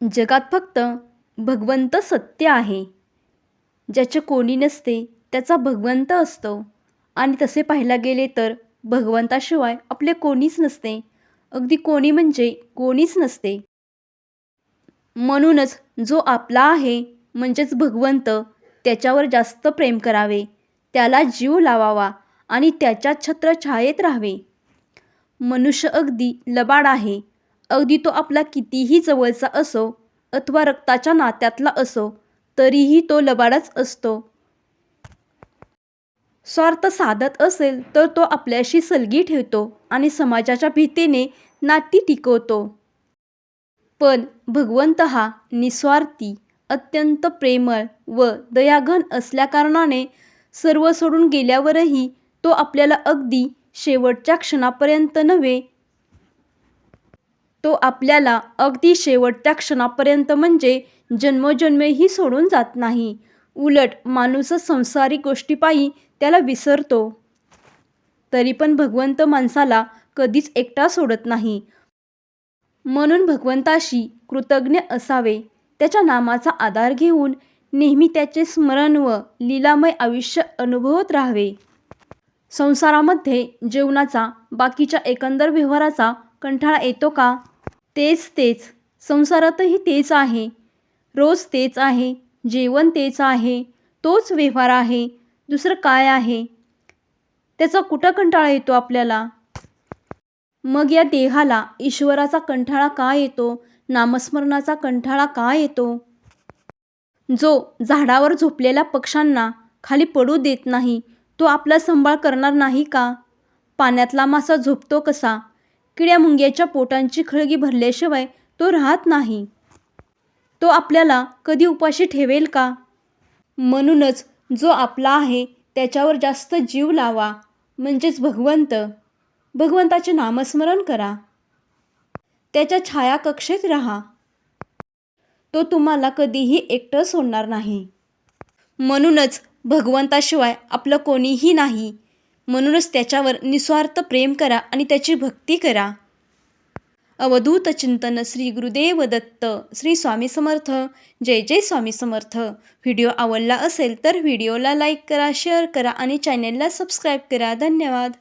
जगात फक्त भगवंत सत्य आहे. ज्याचे कोणी नसते त्याचा भगवंत असतो. आणि तसे पाहायला गेले तर भगवंताशिवाय आपले कोणीच नसते. अगदी कोणी म्हणजे कोणीच नसते. म्हणूनच जो आपला आहे म्हणजेच भगवंत त्याच्यावर जास्त प्रेम करावे. त्याला जीव लावावा आणि त्याच्या छत्रछायेत राहावे. मनुष्य अगदी लबाड आहे. अगदी तो आपला कितीही जवळचा असो अथवा रक्ताच्या नात्यातला असो तरीही तो लबाडच असतो. स्वार्थ साधत असेल तर तो आपल्याशी सलगी ठेवतो आणि समाजाच्या भीतीने नाती टिकवतो. पण भगवंत हा निस्वार्थी अत्यंत प्रेमळ व दयाघन असल्याकारणाने सर्व सोडून गेल्यावरही तो आपल्याला अगदी शेवटच्या क्षणापर्यंत नव्हे तो आपल्याला अगदी शेवटच्या क्षणापर्यंत म्हणजे जन्मोजन्मेही सोडून जात नाही. उलट माणूसच संसारिक गोष्टीपायी त्याला विसरतो. तरी पण भगवंत माणसाला कधीच एकटा सोडत नाही. म्हणून भगवंताशी कृतज्ञ असावे. त्याच्या नामाचा आधार घेऊन नेहमी त्याचे स्मरण व लीलामय आयुष्य अनुभवत राहावे. संसारामध्ये जेवणाचा बाकीच्या एकंदर व्यवहाराचा कंठाळा येतो का? तेच तेच. संसारातही तेच आहे. रोज तेच आहे. जेवण तेच आहे. तोच व्यवहार आहे. दुसरं काय आहे? त्याचा कुठं कंटाळा येतो आपल्याला? मग या देहाला ईश्वराचा कंटाळा का येतो? नामस्मरणाचा कंटाळा का येतो? जो झाडावर झोपलेल्या पक्ष्यांना खाली पडू देत नाही तो आपला सांभाळ करणार नाही का? पाण्यातला मासा झोपतो कसा? किड्या मुंग्याच्या पोटांची खळगी भरल्याशिवाय तो राहत नाही. तो आपल्याला कधी उपाशी ठेवेल का? म्हणूनच जो आपला आहे त्याच्यावर जास्त जीव लावा म्हणजेच भगवंत. भगवंताचे नामस्मरण करा. त्याच्या छायाकक्षेत राहा. तो तुम्हाला कधीही एकटं सोडणार नाही. म्हणूनच भगवंताशिवाय आपलं कोणीही नाही. म्हणूनच त्याच्यावर निस्वार्थ प्रेम करा आणि त्याची भक्ती करा. अवधूत चिंतन श्री गुरुदेव दत्त श्री स्वामी समर्थ. जय जय स्वामी समर्थ. व्हिडिओ आवडला असेल तर व्हिडिओला लाईक करा शेअर करा आणि चॅनेलला सबस्क्राईब करा. धन्यवाद.